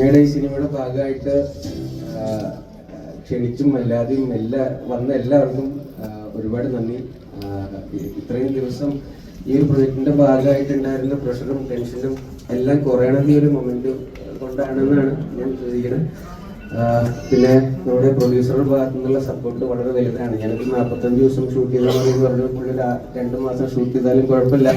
ഞങ്ങളുടെ ഈ സിനിമയുടെ ഭാഗമായിട്ട് ക്ഷണിച്ചും അല്ലാതെയും എല്ലാ വന്ന എല്ലാവർക്കും ഒരുപാട് നന്ദി. ഇത്രയും ദിവസം ഈ ഒരു പ്രൊജക്ടിന്റെ ഭാഗമായിട്ടുണ്ടായിരുന്ന പ്രഷറും ടെൻഷനും എല്ലാം കുറയണത് ഈ ഒരു മൊമെന്റ് കൊണ്ടാണെന്നാണ് ഞാൻ വിശ്വസിക്കുന്നത്. പിന്നെ നമ്മുടെ പ്രൊഡ്യൂസറുടെ ഭാഗത്തു നിന്നുള്ള സപ്പോർട്ട് വളരെ വലുതാണ്. ഞാനിപ്പോൾ നാൽപ്പത്തഞ്ച് ദിവസം ഷൂട്ട് ചെയ്താൽ പറഞ്ഞപ്പോൾ പുള്ളി രണ്ട് മാസം ഷൂട്ട് ചെയ്താലും കുഴപ്പമില്ല.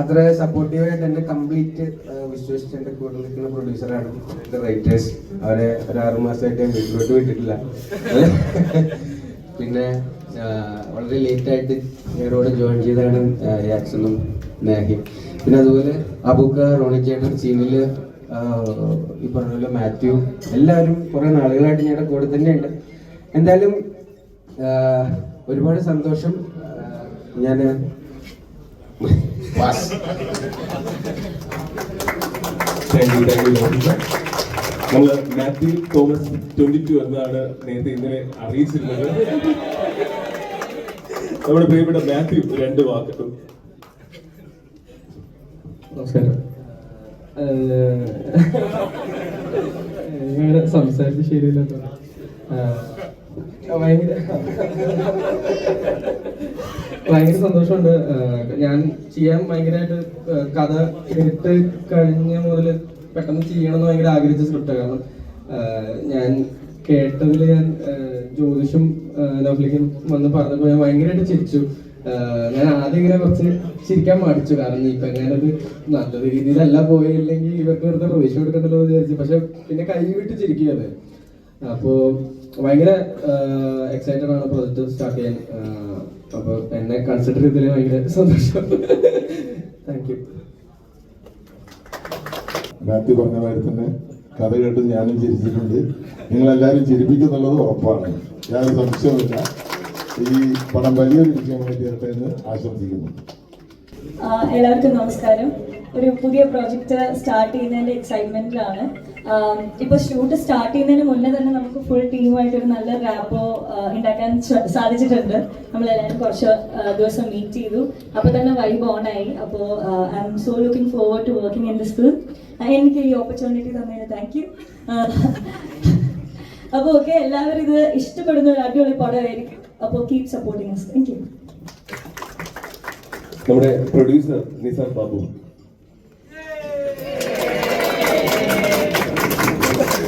അത്ര സപ്പോർട്ടീവായിട്ട് എന്നെ കംപ്ലീറ്റ് വിശ്വസിച്ച് എന്റെ കൂടെ നിൽക്കുന്ന പ്രൊഡ്യൂസറാണ് എന്റെ റൈറ്റേഴ്സ് അവരെ ഒരു ആറു മാസമായിട്ട് വീട്ടിലോട്ട് വിട്ടിട്ടില്ല. പിന്നെ വളരെ ലേറ്റ് ആയിട്ട് ഞങ്ങളോട് ജോയിൻ ചെയ്താണ് യാക്സണും നേഹി പിന്നെ അതുപോലെ അബുക്ക റോണി ചേട്ടൻ സീനിൽ ഈ പറഞ്ഞ മാത്യു എല്ലാവരും കുറെ നാളുകളായിട്ട് ഞങ്ങളുടെ കൂടെ തന്നെയുണ്ട്. എന്തായാലും ഒരുപാട് സന്തോഷം. ഞാൻ താങ്ക് യു താങ്ക് യു നമ്മൾ മാത്യു തോമസ് ട്വന്റി ടു എന്നാണ് നേരത്തെ ഇന്നലെ അറിയിച്ചിരുന്നത്. നമ്മുടെ പ്രിയപ്പെട്ട മാത്യു രണ്ട് വാക്കിട്ടു നമസ്കാരം. ഞാൻ സംസാരിച്ച് ശരിയില്ലാത്ത ഭയങ്കര ഭയങ്കര സന്തോഷമുണ്ട്. ഞാൻ ചെയ്യാൻ ഭയങ്കരമായിട്ട് കഥ കേട്ട് കഴിഞ്ഞ മുതൽ പെട്ടെന്ന് ചെയ്യണം എന്ന് ഭയങ്കര ആഗ്രഹിച്ച സ്ക്രിപ്റ്റ് കാരണം ഞാൻ കേട്ടതിൽ ഞാൻ ജ്യോതിഷും നൗഫലിക്കും വന്ന് പറഞ്ഞപ്പോൾ ഞാൻ ഭയങ്കരമായിട്ട് ചിരിച്ചു. ഞാൻ ആദ്യം ഇങ്ങനെ കുറച്ച് ചിരിക്കാൻ മടിച്ചു. കാരണം ഇപ്പൊ എങ്ങനെ അത് നല്ലൊരു രീതിയിലല്ല പോയില്ലെങ്കിൽ ഇവർക്ക് വെറുതെ പ്രവേശം കൊടുക്കണ്ടല്ലോ എന്ന് വിചാരിച്ചു. പക്ഷെ പിന്നെ കൈ വിട്ട് ചിരിക്കുകയത് അപ്പോ ഭയങ്കര എക്സൈറ്റഡ് ആണ് പ്രൊജക്ട് സ്റ്റാർട്ട് ചെയ്യാൻ. അപ്പൊ എന്നെ കൺസിഡർ ചെയ്തതിൽ ഭയങ്കര സന്തോഷം. താങ്ക് യു മാത്യു പറഞ്ഞ മാതിരി തന്നെ കഥ കേട്ട് ഞാനും ചിരിച്ചിട്ടുണ്ട്. നിങ്ങളെല്ലാവരും ചിരിപ്പിക്കുന്നുള്ളത് ഉറപ്പാണ്. യാതൊരു സംശയവുമില്ല ഈ പടം വലിയൊരു വിജയമായി തീരട്ടെ എന്ന് ആശംസിക്കുന്നു. എല്ലാവർക്കും നമസ്കാരം. ഒരു പുതിയ പ്രോജക്റ്റ് സ്റ്റാർട്ട് ചെയ്യുന്നതിന്റെ എക്സൈറ്റ്മെന്റിലാണ് ഇപ്പൊ ഷൂട്ട് സ്റ്റാർട്ട് ചെയ്യുന്നതിന് മുന്നേ തന്നെ നമുക്ക് ഫുൾ ടീമായിട്ട് ഒരു നല്ല റാപ്പോ ഉണ്ടാക്കാൻ സ- സാധിച്ചിട്ടുണ്ട്. നമ്മളെല്ലാവരും കുറച്ച് ദിവസം മീറ്റ് ചെയ്തു. അപ്പൊ തന്നെ വൈബ് ഓൺ ആയി. അപ്പോൾ I am so looking forward to working in this film എനിക്ക് ഈ ഓപ്പർച്യൂണിറ്റി തന്നതിന് താങ്ക് യു അപ്പോൾ ഓക്കെ എല്ലാവരും ഇത് ഇഷ്ടപ്പെടുന്ന ഒരു അടിപൊളി പടമായിരിക്കും. അപ്പോൾ കീപ് സപ്പോർട്ടിങ് താങ്ക് യു നമ്മുടെ പ്രൊഡ്യൂസർ നിസാർ ബാബു.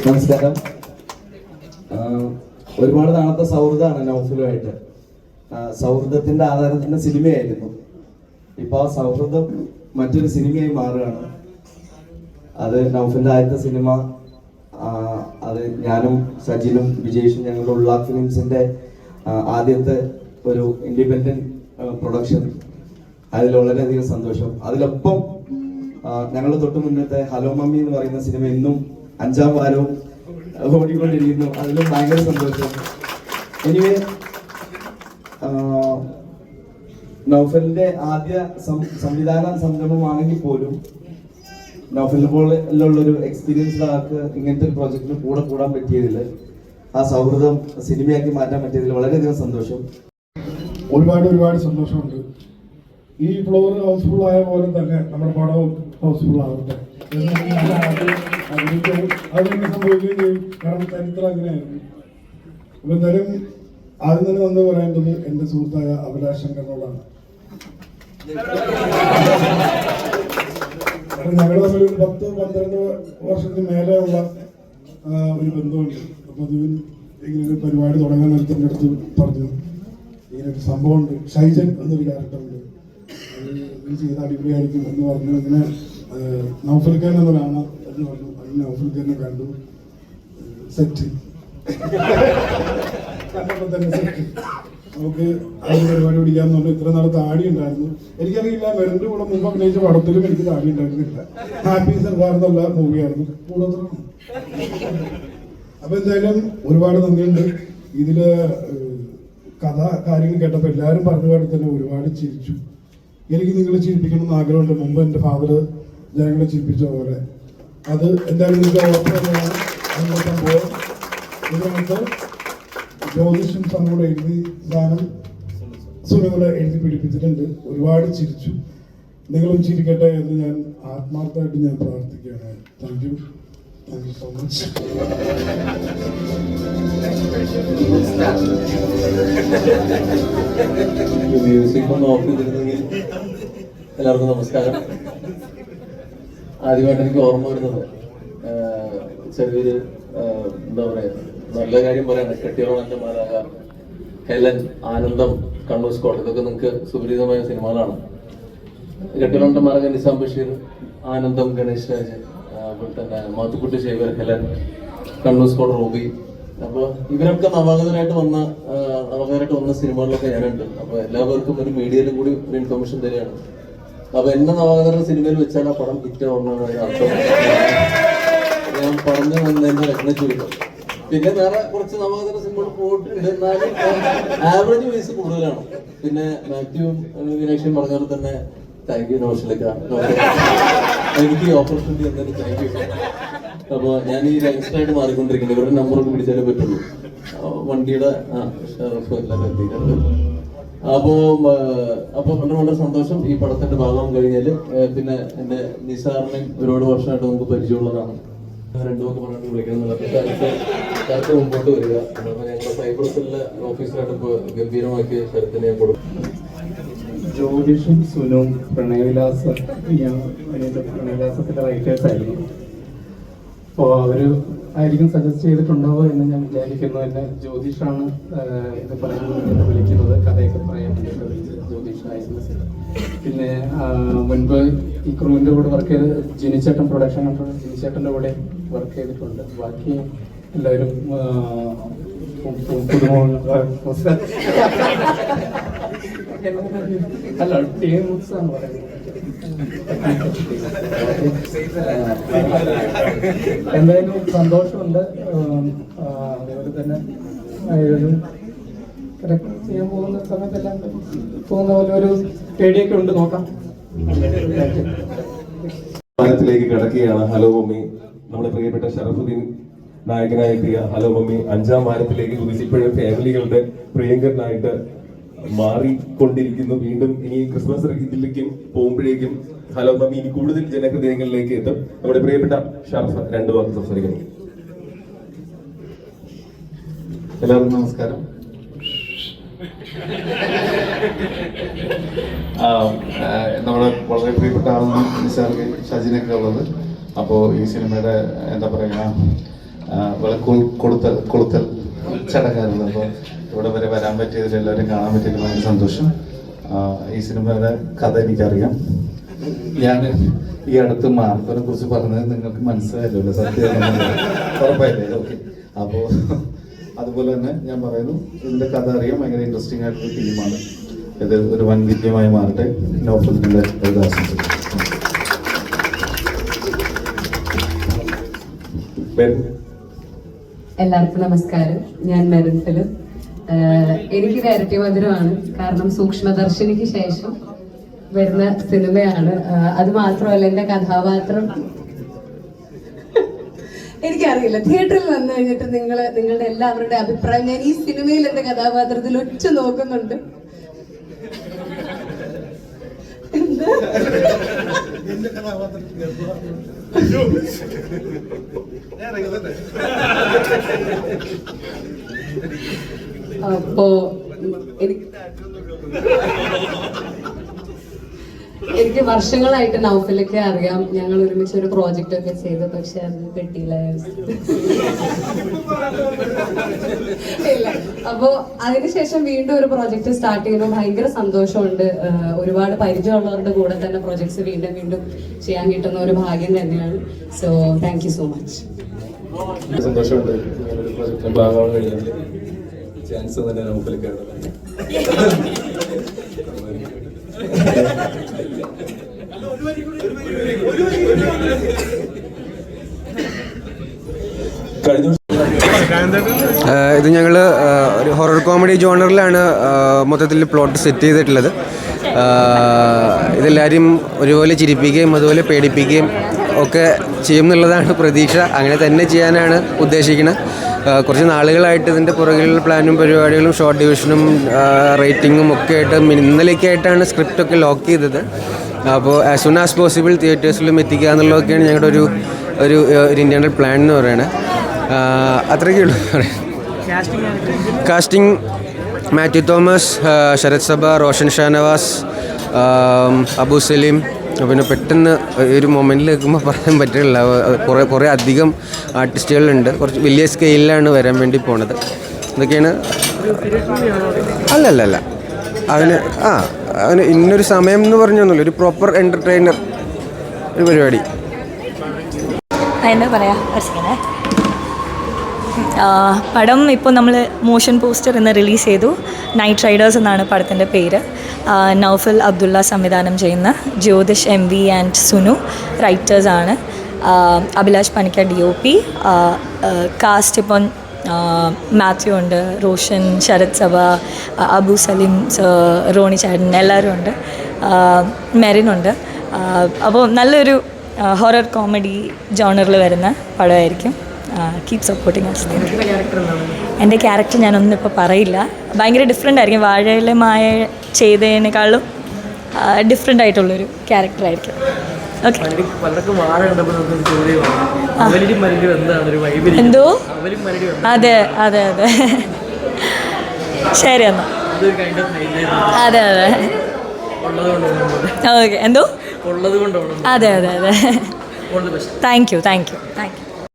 നമസ്കാരം ഒരുപാട് നാളത്തെ സൗഹൃദമാണ് നൗഫലുമായിട്ട്. സൗഹൃദത്തിന്റെ ആധാരത്തിന്റെ സിനിമയായിരുന്നു. ഇപ്പൊ ആ സൗഹൃദം മറ്റൊരു സിനിമയായി മാറുകയാണ്. അത് നൗഫലിന്റെ ആദ്യത്തെ സിനിമ. അത് ഞാനും സജിനും വിജേഷും ഞങ്ങളുടെ ഉള്ള ഫിലിംസിന്റെ ആദ്യത്തെ ഒരു ഇൻഡിപെൻഡന്റ് പ്രൊഡക്ഷൻ. അതിൽ വളരെയധികം സന്തോഷം. അതിലൊപ്പം ഞങ്ങൾ തൊട്ട് മുന്നത്തെ ഹലോ മമ്മി എന്ന് പറയുന്ന സിനിമ ഇന്നും അഞ്ചാം വാരവും ഓടിക്കൊണ്ടിരിക്കുന്നു. അതിലും ഭയങ്കര സന്തോഷം. എനിവേ നൗഫലിന്റെ ആദ്യ സംവിധാന സംരംഭമാണെങ്കിൽ പോലും നൗഫലിനെ പോലുള്ളൊരു എക്സ്പീരിയൻസ്ഡ് ആൾക്ക് ഇങ്ങനത്തെ ഒരു പ്രോജക്റ്റിന് കൂടെ കൂടാൻ പറ്റിയതിൽ ആ സൗഹൃദം സിനിമയാക്കി മാറ്റാൻ പറ്റിയതിൽ വളരെയധികം സന്തോഷം. ഒരുപാട് ഒരുപാട് സന്തോഷമുണ്ട്. ഈ ഫ്ലോർ ഹൗസ്ഫുൾ ആയ പോലെ തന്നെ നമ്മുടെ പടവും ഹൗസ്ഫുൾ ആവട്ടെ. എന്ന് ഞാൻ ആദ്യം ആഗ്രഹിക്കുകയും അത് തന്നെ സംഭവിക്കുകയും ചെയ്യും കാരണം ചരിത്രം അങ്ങനെയായിരുന്നു അപ്പൊ എന്തായാലും ആദ്യം തന്നെ വന്ന് പറയേണ്ടത് എന്റെ സുഹൃത്തായ അഭിലാഷങ്കറിനോടാണ് കാരണം ഞങ്ങൾ തമ്മിൽ ഒരു പത്ത് പന്ത്രണ്ട് വർഷത്തിന് മേലെയുള്ള ഒരു ബന്ധമുണ്ട് അപ്പൊ അത് ഇങ്ങനെ ഒരു പരിപാടി തുടങ്ങാൻ നേരത്തെ അടുത്ത് പറഞ്ഞു ഇങ്ങനെ ഒരു സംഭവമുണ്ട് ഷൈജൻ എന്നൊരു ക്യാരക്ടറുണ്ട് നീ ചെയ്ത അടിപൊളിയായിരിക്കും എന്ന് പറഞ്ഞു ഇങ്ങനെ ആ, നൗഫൽ ഖാൻ കാണാം എന്ന് പറഞ്ഞു. അങ്ങനെ നൗഫൽ ഖാനെ കണ്ടു സെറ്റ് കണ്ടപ്പോൾ തന്നെ സെറ്റ് നമുക്ക് അതിന് പരിപാടി പിടിക്കാന്ന് പറഞ്ഞു. ഇത്ര നാളെ താടി ഉണ്ടായിരുന്നു. എനിക്കറിയില്ല മെറിന്റെ കൂടെ മുമ്പ് അഭിനയിച്ച പടത്തിലും എനിക്ക് താടി ഉണ്ടായിരുന്നില്ല. ഹാപ്പി സർക്കാർ എന്നുള്ള മൂവിയായിരുന്നു കൂടെ അപ്പൊ എന്തായാലും ഒരുപാട് നന്ദിയുണ്ട്. ഇതിൽ കഥ കാര്യങ്ങൾ കേട്ടപ്പോൾ എല്ലാവരും പറഞ്ഞ പോലെ തന്നെ ഒരുപാട് ചിരിച്ചു. എനിക്ക് നിങ്ങളെ ചിരിപ്പിക്കണം എന്ന് ആഗ്രഹമുണ്ട്. മുമ്പ് എന്റെ ഫാദർ ജനങ്ങളെ ചിരിപ്പിച്ച പോലെ. അത് എന്തായാലും നിങ്ങൾക്ക് ഉറപ്പ് തന്നെയാണ് അതിന്റെ സംഭവം ഇതിനകത്ത് ജ്യോതിഷം സംഘം എഴുതി ദാനം സുനികളെ എഴുതി പിടിപ്പിച്ചിട്ടുണ്ട്. ഒരുപാട് ചിരിച്ചു. നിങ്ങളും ചിരിക്കട്ടെ എന്ന് ഞാൻ ആത്മാർത്ഥമായിട്ട് ഞാൻ പ്രാർത്ഥിക്കുകയാണ്. Thank you thank you so much എല്ലാവർക്കും നമസ്കാരം. ആദ്യമായിട്ട് എനിക്ക് ഓർമ്മ വരുന്നത് ചെറിയൊരു എന്താ പറയാ നല്ല കാര്യം പറയാണ് കെട്ടിയോളന്റെ മാലാക ഹെലൻ ആനന്ദം കണ്ണൂർ സ്കോട്ട് ഇതൊക്കെ നിങ്ങൾക്ക് സുപരിചിതമായ സിനിമകളാണ്. കെട്ടിയോളന്റെ മാലാക നിസാം ബഷീർ ആനന്ദം ഗണേഷ് രാജ് അതുപോലെ തന്നെ Mathukutty Shekhar Helen Kannur Scott Ruby. അപ്പൊ ഇവരൊക്കെ നവാഗതരായിട്ട് വന്ന നവാഗതരായിട്ട് വന്ന സിനിമകളിലൊക്കെ ഞാനുണ്ട്. അപ്പൊ എല്ലാവർക്കും ഒരു മീഡിയയിലും കൂടി ഒരു ഇൻഫർമേഷൻ തരികയാണ്. അപ്പൊ എന്നെ നവാഗതരുടെ സിനിമയിൽ വെച്ചാൽ ആ പടം ഹിറ്റ് ആവുന്നതാണ് അർത്ഥം. ഞാൻ പറഞ്ഞു വന്നതിന്റെ ലഗ്നം ചുരുക്കം പിന്നെ വേറെ കുറച്ച് നവാഗതര സിനിമകൾ പോയിട്ടുണ്ട്. എന്നാലും ആവറേജ് വയസ്സ് കൂടുതലാണ്. പിന്നെ മാത്യുവും വിനാക്ഷിയും പറഞ്ഞ പോലെ തന്നെ താങ്ക് യു നോഷലിക്ക എനിക്ക് ഈ ഓപ്പർച്യൂണിറ്റി എന്തായാലും താങ്ക് യു അപ്പൊ ഞാൻ ഈ യങ്സ്റ്ററായിട്ട് മാറിക്കൊണ്ടിരിക്കുന്നത് ഇവരുടെ നമ്പറൊക്കെ പിടിച്ചാലേ പറ്റുള്ളൂ. വണ്ടിയുടെ ആ ഷെറഫ് എല്ലാം എത്തിയിട്ടുണ്ട്. അപ്പോ അപ്പൊ വളരെ വളരെ സന്തോഷം ഈ പടത്തിന്റെ ഭാഗം കഴിഞ്ഞാൽ പിന്നെ എന്റെ നിസാറിനെ ഒരുപാട് വർഷമായിട്ട് നമുക്ക് പരിചയമുള്ളതാണ്. രണ്ടുമൊക്കെ പറഞ്ഞിട്ട് വിളിക്കുന്നില്ല പക്ഷെ അടുത്ത അടുത്ത് മുമ്പോട്ട് വരിക. അപ്പൊ സൈബർസിലെ ഓഫീസറായിട്ട് ഇപ്പൊ ഗംഭീരമാക്കിയ ശരത്തിനെ ഞാൻ കൊടുക്കും. ജ്യോതിഷും സുനും പ്രണയവിലാസ പ്രണയവിലാസത്തിന്റെ റൈറ്റേഴ്സ് ആയിരുന്നു. അപ്പോൾ അവർ ആയിരിക്കും സജസ്റ്റ് ചെയ്തിട്ടുണ്ടാവുക എന്ന് ഞാൻ വിചാരിക്കുന്നു. എന്നെ ജ്യോതിഷാണ് ഇത് പറയാൻ വിളിക്കുന്നത്. കഥയൊക്കെ പറയാൻ പിന്നെ മുൻപ് ഈ ക്രൂവിന്റെ കൂടെ വർക്ക് ചെയ്ത് ജിനിച്ചേട്ടൻ പ്രൊഡക്ഷൻ കൺട്രോൾ ജിനിച്ചേട്ടന്റെ കൂടെ വർക്ക് ചെയ്തിട്ടുണ്ട്. ബാക്കി എല്ലാവരും അല്ല ടീം ആണ് പറയുന്നത്. എന്തായാലും സന്തോഷമുണ്ട്. അതുപോലെ തന്നെ റെക്കോർഡ് ചെയ്യാൻ പോകുന്ന സമയത്തെല്ലാം പോകുന്ന പോലെ ഒരു പേടിയൊക്കെ ഉണ്ട്. നോക്കാം. വാരത്തിലേക്ക് കിടക്കുകയാണ്. Hello mummy. നമ്മുടെ പ്രിയപ്പെട്ട ഷറഫുദ്ദീൻ നായകനായെത്തിയ ഹലോ മമ്മി. അഞ്ചാം വാരത്തിലേക്ക് കുതിച്ചിപ്പോഴും ഫാമിലികളുടെ പ്രിയങ്കരനായിട്ട് മാറിക്കൊണ്ടിരിക്കുന്നു. വീണ്ടും ഇനി ക്രിസ്മസ് ഇതിലേക്കും പോകുമ്പോഴേക്കും ഹലോ മമ്മി ഇനി കൂടുതൽ ജനഹൃദയങ്ങളിലേക്ക് എത്തും. നമ്മുടെ പ്രിയപ്പെട്ട ഷർഫ രണ്ടു വാക്ക് സംസാരിക്കുന്നു എല്ലാവർക്കും നമസ്കാരം. നമ്മുടെ വളരെ പ്രിയപ്പെട്ട ആളാണ് നിസാർക്ക് ഷജിനൊക്കെ ഉള്ളത്. അപ്പോൾ ഈ സിനിമയുടെ എന്താ പറയുക വളരെ കൊടുത്തൽ കൊടുത്തൽ ചടങ്ങായിരുന്നു. അപ്പോൾ ഇവിടെ വരെ വരാൻ പറ്റിയതിൽ എല്ലാവരും കാണാൻ പറ്റിയതിൽ ഭയങ്കര സന്തോഷം. ഈ സിനിമയുടെ കഥ എനിക്കറിയാം. ഞാൻ ഈ അടുത്ത് മാർക്കോനെ കുറിച്ച് പറഞ്ഞത് നിങ്ങൾക്ക് മനസ്സിലായല്ലോ സത്യം ഉറപ്പായില്ലേ? ഓക്കെ. അപ്പോൾ അതുപോലെ തന്നെ ഞാൻ പറയുന്നു ഇതിന്റെ കഥ അറിയാം ഭയങ്കര ഇൻട്രസ്റ്റിംഗ് ആയിട്ടുള്ള ടീമാണ് ഇത് ഒരു വൻ വിജയമായി മാറട്ടെ. നോഫലിന്റെ മെറിൻ. എല്ലാവർക്കും നമസ്കാരം. ഞാൻ മെറിൻ ഫിലിം. എനിക്ക് ഇരട്ടി മധുരമാണ്. കാരണം സൂക്ഷ്മദർശിനിക്ക് ശേഷം വരുന്ന സിനിമയാണ്. അത് മാത്രമല്ല എന്റെ കഥാപാത്രം. എനിക്കറിയില്ല. തിയേറ്ററിൽ വന്നു കഴിഞ്ഞിട്ട് നിങ്ങൾ നിങ്ങളുടെ എല്ലാവരുടെ അഭിപ്രായം ഞാൻ ഈ സിനിമയിൽ എന്റെ കഥാപാത്രത്തിൽ ഒറ്റ നോക്കുന്നുണ്ട്. എന്താ? അപ്പോ എനിക്ക് വർഷങ്ങളായിട്ട് നൗഫലൊക്കെ അറിയാം. ഞങ്ങൾ ഒരുമിച്ച് ഒരു പ്രോജക്റ്റ് ഒക്കെ ചെയ്തു. പക്ഷെ അത് കിട്ടിയില്ല. ഇല്ല. അപ്പോ അതിനുശേഷം വീണ്ടും ഒരു പ്രോജക്റ്റ് സ്റ്റാർട്ട് ചെയ്യുമ്പോൾ ഭയങ്കര സന്തോഷമുണ്ട്. ഒരുപാട് പരിചയമുള്ളവരുടെ കൂടെ തന്നെ പ്രോജക്ട്സ് വീണ്ടും വീണ്ടും ചെയ്യാൻ കിട്ടുന്ന ഒരു ഭാഗ്യം തന്നെയാണ്. സോ താങ്ക് സോ മച്ച് സന്തോഷമുണ്ട്. ചാൻസ് തന്നെ കഴിഞ്ഞ ആഹ് ഇത് ഞങ്ങൾ ഒരു ഹൊറർ കോമഡി ജോണറിലാണ് മൊത്തത്തിൽ പ്ലോട്ട് സെറ്റ് ചെയ്തിട്ടുള്ളത്. ഇതെല്ലാവരും ഒരുപോലെ ചിരിപ്പിക്കുകയും അതുപോലെ പേടിപ്പിക്കുകയും ഒക്കെ ചെയ്യും എന്നുള്ളതാണ് പ്രതീക്ഷ. അങ്ങനെ തന്നെ ചെയ്യാനാണ് ഉദ്ദേശിക്കുന്നത് കുറച്ച് നാളുകളായിട്ട് ഇതിന്റെ പുറകിലുള്ള പ്ലാനും പരിപാടികളും ഷോർട്ട് ഡിവിഷനും റേറ്റിങ്ങും ഒക്കെ ആയിട്ട് ഇന്നലേക്കായിട്ടാണ് സ്ക്രിപ്റ്റൊക്കെ ലോക്ക് ചെയ്തത്. അപ്പോൾ ആസ് സൂൺ ആസ് പോസിബിൾ തിയേറ്റേഴ്സിലും എത്തിക്കുക എന്നുള്ളതൊക്കെയാണ് ഞങ്ങളുടെ ഒരു ഒരു ഒരു ഇന്റേർണൽ പ്ലാൻ എന്ന് പറയുന്നത് അത്രയൊക്കെ ഉള്ളൂ. കാസ്റ്റിംഗ് മാത്യു തോമസ് ശരത് സഭ റോഷൻ ഷാനവാസ് അബു സലീം പിന്നെ പെട്ടെന്ന് ഒരു മൊമെന്റിൽ നിൽക്കുമ്പോൾ പറയാൻ പറ്റില്ല. കുറേ കുറേ അധികം ആർട്ടിസ്റ്റുകളുണ്ട് കുറച്ച് വലിയ സ്കെയിലാണ് വരാൻ വേണ്ടി പോണത്. ഇതൊക്കെയാണ് അല്ലല്ല അല്ല അതിന് ആ അതിന് ഇന്നൊരു സമയം എന്ന് പറഞ്ഞൊന്നുമില്ല ഒരു പ്രോപ്പർ എന്റർടൈനർ ഒരു പരിപാടി. എന്താ പറയാ? പടം ഇപ്പോൾ നമ്മൾ മോഷൻ പോസ്റ്റർ ഇന്ന് റിലീസ് ചെയ്തു. നൈറ്റ് റൈഡേഴ്സ് എന്നാണ് പടത്തിന്റെ പേര്. നൗഫൽ അബ്ദുള്ള സംവിധാനം ചെയ്യുന്ന Jyothish M V and Sunu റൈറ്റേഴ്സാണ് Abhilash പണിക്ക D O P cast ഇപ്പം മാത്യു ഉണ്ട് റോഷൻ ശരത് സഭ അബു സലീം റോണി ചേട്ടൻ എല്ലാവരും ഉണ്ട്. മെറിനുണ്ട് അപ്പോൾ നല്ലൊരു ഹൊറർ കോമഡി ജോണറിൽ വരുന്ന പടമായിരിക്കും. കീപ് സപ്പോർട്ടിങ് അസ് എന്റെ ക്യാരക്ടർ ഞാനൊന്നും ഇപ്പോൾ പറയില്ല. ഭയങ്കര ഡിഫറെന്റ് ആയിരിക്കും. വാഴയിലെ മായ ചെയ്തതിനേക്കാളും ഡിഫറെന്റ് ആയിട്ടുള്ളൊരു ക്യാരക്ടറായിരിക്കും ഓക്കെ ഒരു വൈബിൽ എന്തോ? അതെ അതെ അതെ. ശരി എന്നാൽ ഹൈലൈറ്റ് അതെ അതെ. ഓക്കെ. എന്തോ? അതെ അതെ അതെ. Thank you thank you thank you